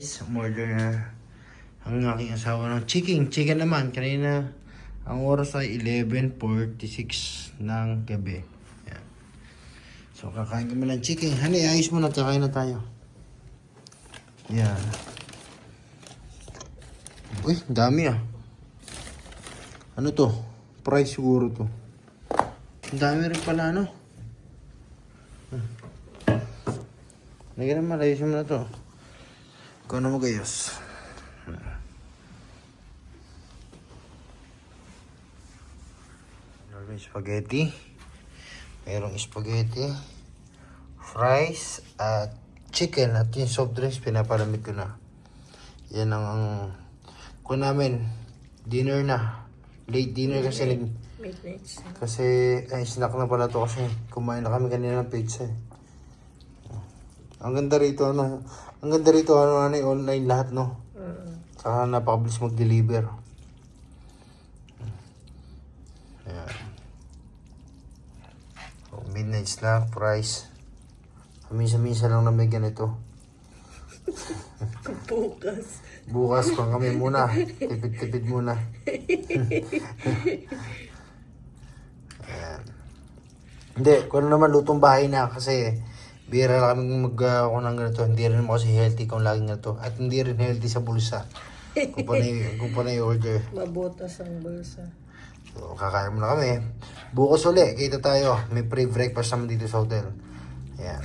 Umorder na ang aking asawa ng chicken. Chicken naman. Kanina, ang oras ay 11.46 ng gabi. Yan. So, kakain kami ng chicken. Hani, ayos mo na. Na tayo. Yan. Uy, dami ah. Ano to? Price siguro to. Ang dami rin pala, ano? Lagyan naman, ayusin mo to. Ikaw na magayos. Meron spaghetti. Merong spaghetti. Fries. At chicken. At yung soft drinks, pinapalamig ko na. Yan ang, ang kung namin, dinner na. Late dinner kasi nag, kasi, ay, snack na pala to kasi kumain na kami kanina ng pizza eh. Ang ganda rito, ano, ang ganda rito, ano, ano, eh, online lahat, no? Mm. Saka napakabilis mag-deliver. Ayan. So, midnight snack, price. Minsan-minsan lang na may ganito. Bukas. Bukas pang kami muna. Tipid-tipid muna. Ayan. Hindi, kung ano naman lutong bahay na kasi bira lang kami mag uh, kung ng ganito. Hindi rin mo kasi healthy kung laging ganito. At hindi rin healthy sa bulsa. Kung pa na, kung pa na order. Mabutas ang bulsa. So, kakain muna kami. Bukas uli, kita tayo. May pre-breakfast naman dito sa hotel. Ayan.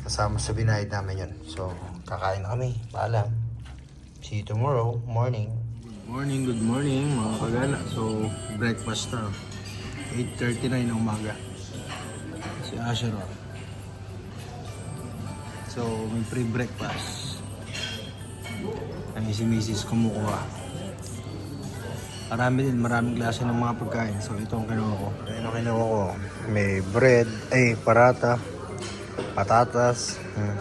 Kasama sa binayad namin yun. So, kakain na kami. Paalam. See you tomorrow morning. Good morning, good morning mga kagala. So, breakfast na. 8.39 ng umaga. Si Asheron. So, may pre-breakfast. Ay, si Mrs. kumukuha. Marami din, maraming klase ng mga pagkain. So, ito ang kinuha ko. Ito ang kinuha ko. May bread, ay, parata, patatas, hmm,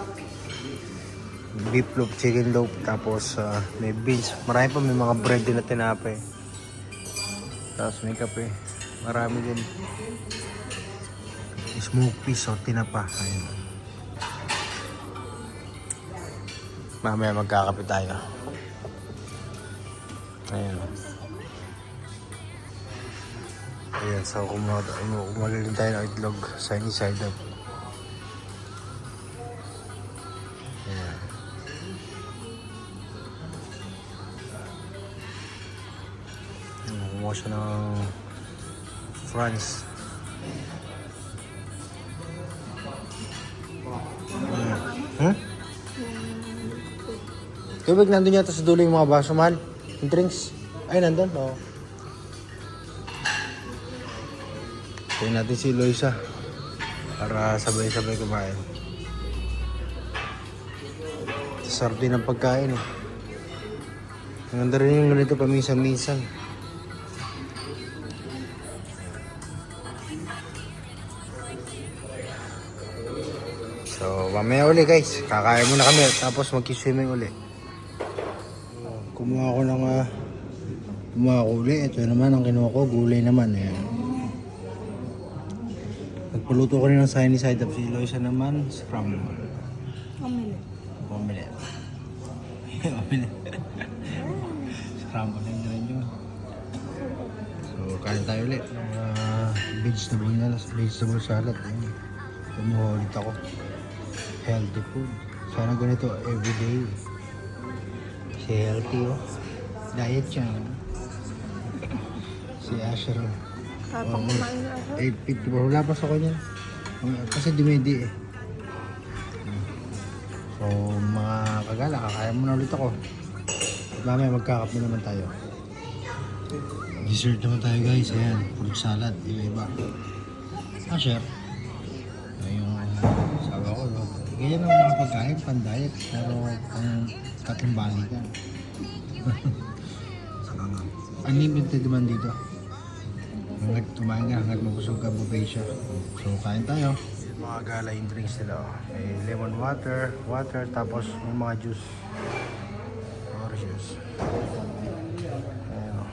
beef loaf, chicken loaf, tapos ah, may beans. Marami pa, may mga bread din na tinapay. Tapos may kape. Marami din. Smoke piece o tinapa. Ayun. Mamaya magkakape tayo. Ayun. Ayan, so din tayo ng itlog sa any side up. Ayan. Ayan, Kumuha siya ng France. Tubig nandun yata sa dulo yung mga baso, mahal. Yung drinks. Ay, nandun. Oo. Kaya natin si Loisa para sabay-sabay kumain. Sarap din ang pagkain eh. Ang ganda rin yung ganito paminsan-minsan. So, mamaya uli guys. Kakain muna kami tapos mag-swimming uli. Kumuha ko ng ah, kumuha ko uli. Ito naman ang kinuha ko. Gulay naman. Ayan. Nagpuluto ko rin ng sunny side up. Si Eloisa naman, scramble. Omelette. Omelette. Omelette. scramble din rin yun. So, kain tayo ulit. Uh, vegetable na vegetable salad. Ayun. Kumuha ulit ako. Healthy food. Sana ganito everyday. Si healthy oh. Diet siya. Si Asher. oh. Tapang kumain na ako. 850 ba? Wala pa sa kanya. Kasi dumidi eh. So, mga kagala, kakain muna ulit ako. At mamaya magkakape naman tayo. Dessert naman tayo guys. Ayan, fruit salad. Iba-iba. Ah, sure. Yung sabi ko, no? ganyan ang mga pagkain, pan-diet. Pero pang ka. so, unlimited naman dito. Hanggat kumain ka, hanggat mabusog ka, buffet siya. So, kain tayo. Mga gala yung drinks nila. oh. May lemon water, water, tapos may mga juice. Orange juice. Ayan o.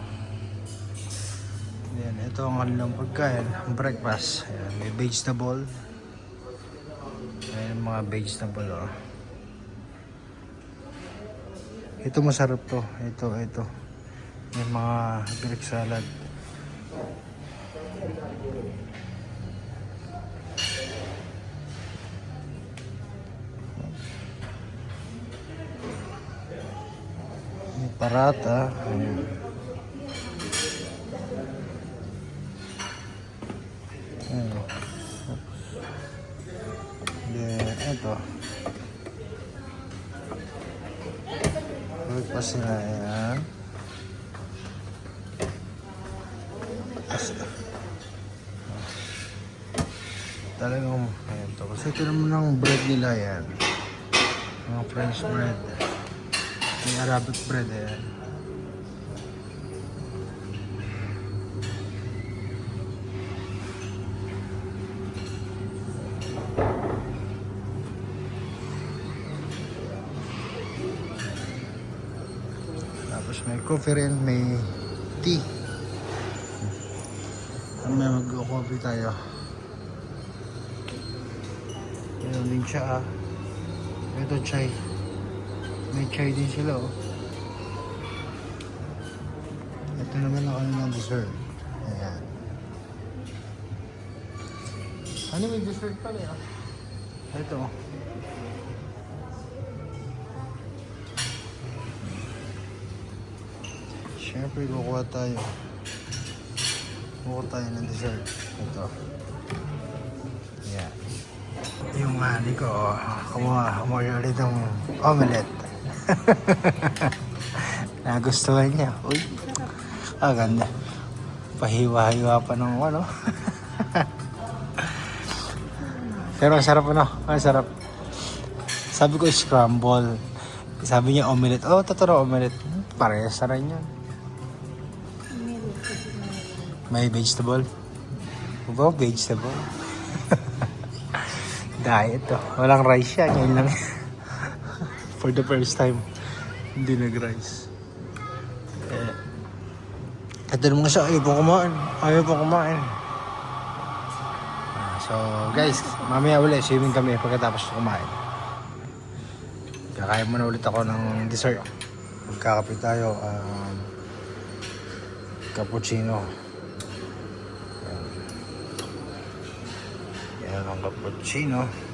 Ayan, ito ang kanilang pagkain. Breakfast. Ayan, may vegetable. Ayan, mga vegetable oh. Ito masarap to. Ito, ito. May mga Greek salad. May parata. Ayan. Then, ito. Breakfast nila, ayan. Tapos, talagang, ayan to. Kasi ito naman ang bread nila, ayan. Mga French bread. May Arabic bread, ayan. Coffee rin, may tea. May mag-coffee tayo. Meron din siya ah. Ito chai. May chai din sila oh. Ito naman ang kanilang dessert. Ayan. Ano may dessert pala ah? Ito oh. Siyempre, kukuha tayo. Kukuha tayo ng dessert. Ito. Yan. Yung mani ko, kumuha, kumuha ulit ng omelette. Nagustuhan niya. Uy, ah, ganda. Pahiwa-hiwa pa ng ano. Pero ang sarap ano, ang sarap. Sabi ko scramble. Sabi niya omelette. Oh, totoo omelette. Parehas na rin yun. May vegetable. Ba, vegetable. Diet to. Walang rice siya. Ngayon lang. For the first time. Hindi nag-rice. Eh, ito naman siya. Ayaw pong kumain. Ayaw pong kumain. Ah, So, guys, mamaya ulit, swimming kami pagkatapos kumain. Kakain muna ulit ako ng dessert. Magkakape tayo. Um, cappuccino. Ang cappuccino.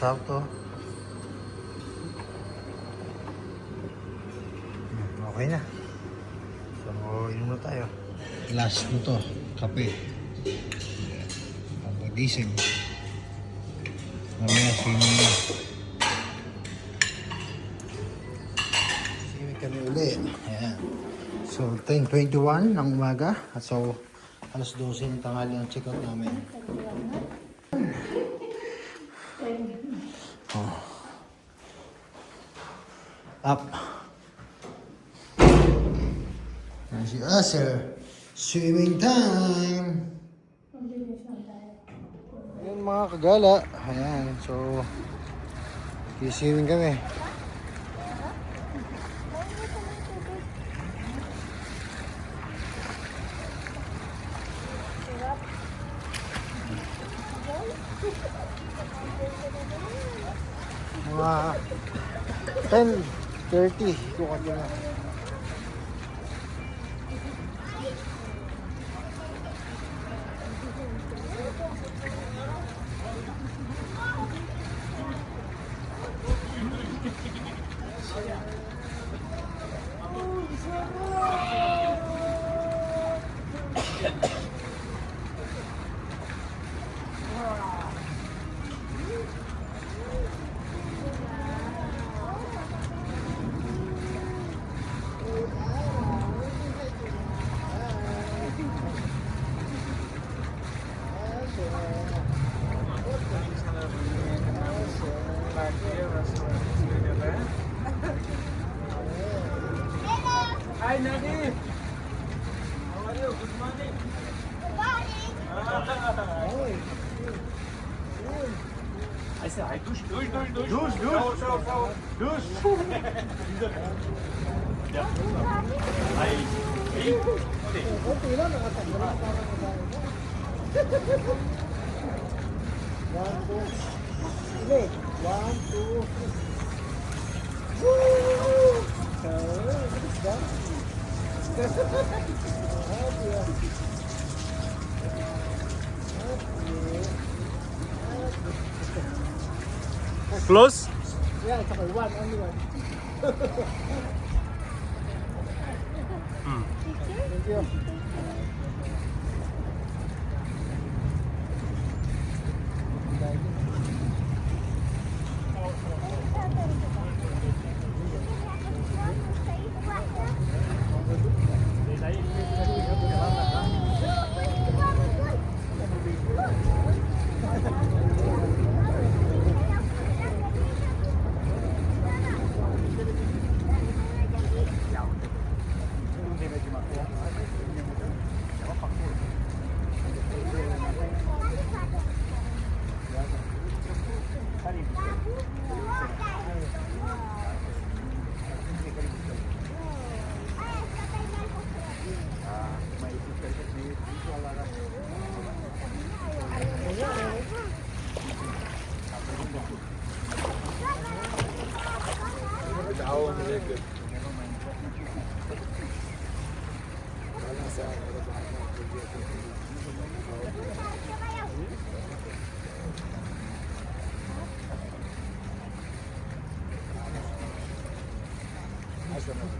Hmm, Okay na. So, inom na tayo. Last mo to, kape. Pag-gising. Mamaya swimming na. Swimming kami uli. Ayan. So, 10.21 ng umaga. At so, alas 12 ng tanghali ang check-out namin. Up. Yan si Aser. Swimming time! Ayan mga kagala. Ayan. So, swimming kami. Mga 10, 30. Kuha ka na. Ah, c'est vrai, douche, douche, douche, douche, douche, douche, douche. Allez, oui. Close. Yeah, it's okay. One, only one. Hmm. Thank you. Thank you so much.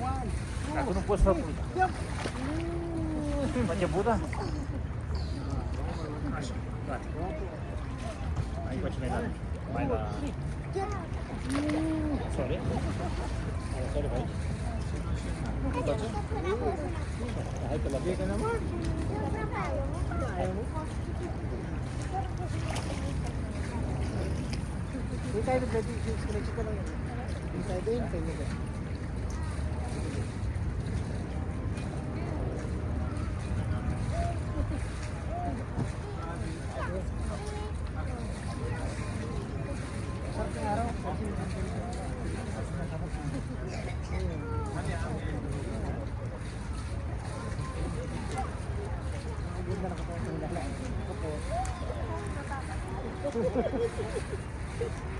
Aku nung puso. Panyabuta. Ay, pa siya na. May na. Sorry. Oh, sorry, bye. Ay, talabi ka naman. Ayaw mo. Hindi tayo nagdadisins ko na siya ka lang. Hindi tayo din, tayo nagdadisins. Nag One,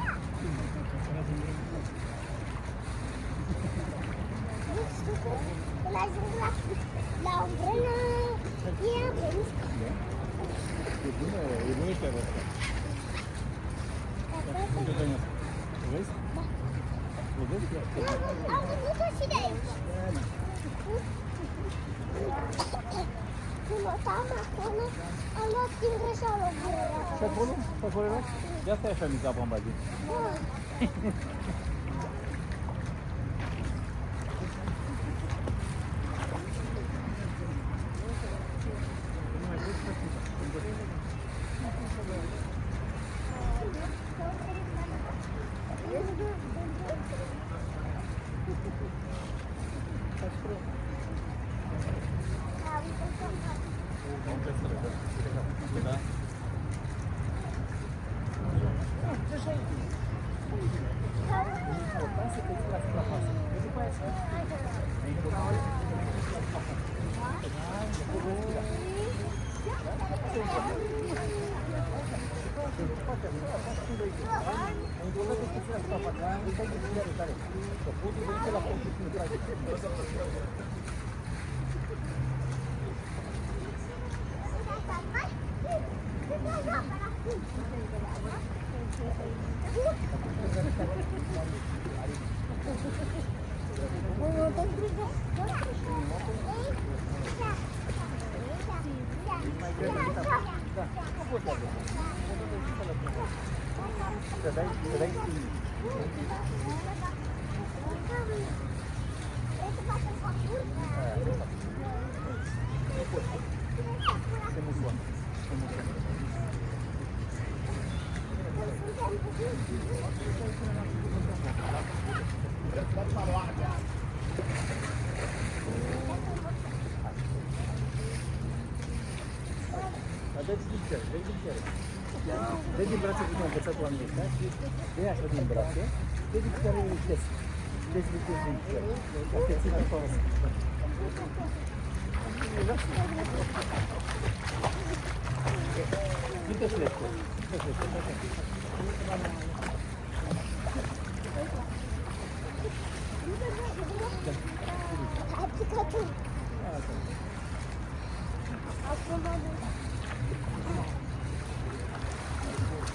Tama ko na. Ano, tingin Gel sen şöyle güzel bombacı. Vamos ver se renk renk Vedi il braccio che ti ho abbozzato la mia, vedi la sua braccio, vedi che c'è un riflesso, vedi che c'è un riflesso, la piazzina forza. Tutto sletto, tutto sletto, tutto sletto. Applicato. Approvato.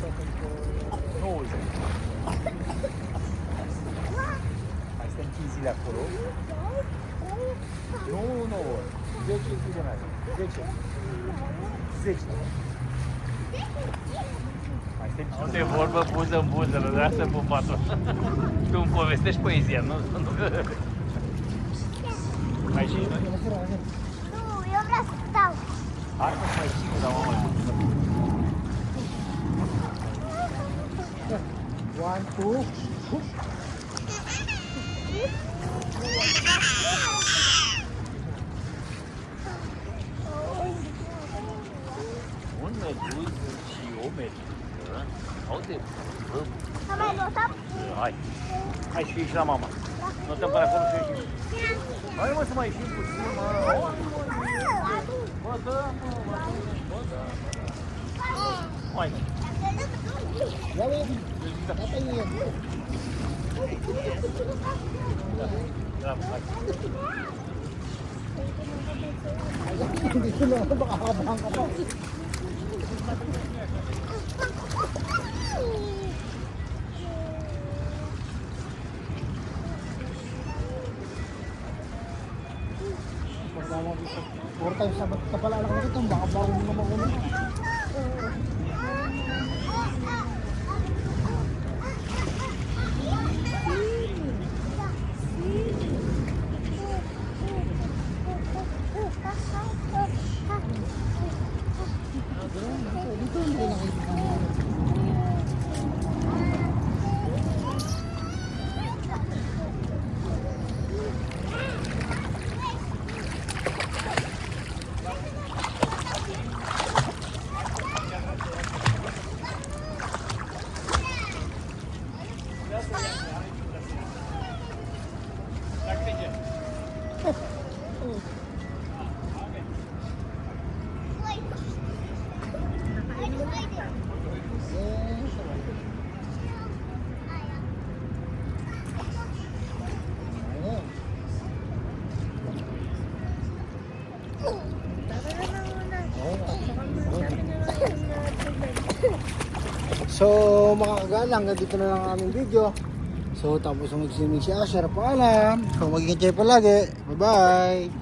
No, Ma stai in chisi da colore? No, no, 10 chisi da mai. 10. 10. Mai stai în De vorbă buză în buză, lasă pupatul. Tu îmi povestești poezia, nu? Mai și? Nu, eu vreau să stau. Hai mai și la mama. One, two. Un meduz și o meduză au de vorbă. Să mai notăm? Hai. Hai și ieși la mama. Te până acolo și ieși. Hai mă să mai ieșim puțin, mă. Bă, dă, mă, bă, bă, dă. Hai, mă. Ia uite. Hai. Dito na, baka habang ka pa. Pagkama dito. Four times sabat ka pala lang ito. Baka barong ka makulo. Thank 这是哪 Mga kagala, hanggang dito na lang ang aming video. So, tapos ang magsimig si Asher, paalam. So, mag-ingat kayo palagi. Bye-bye.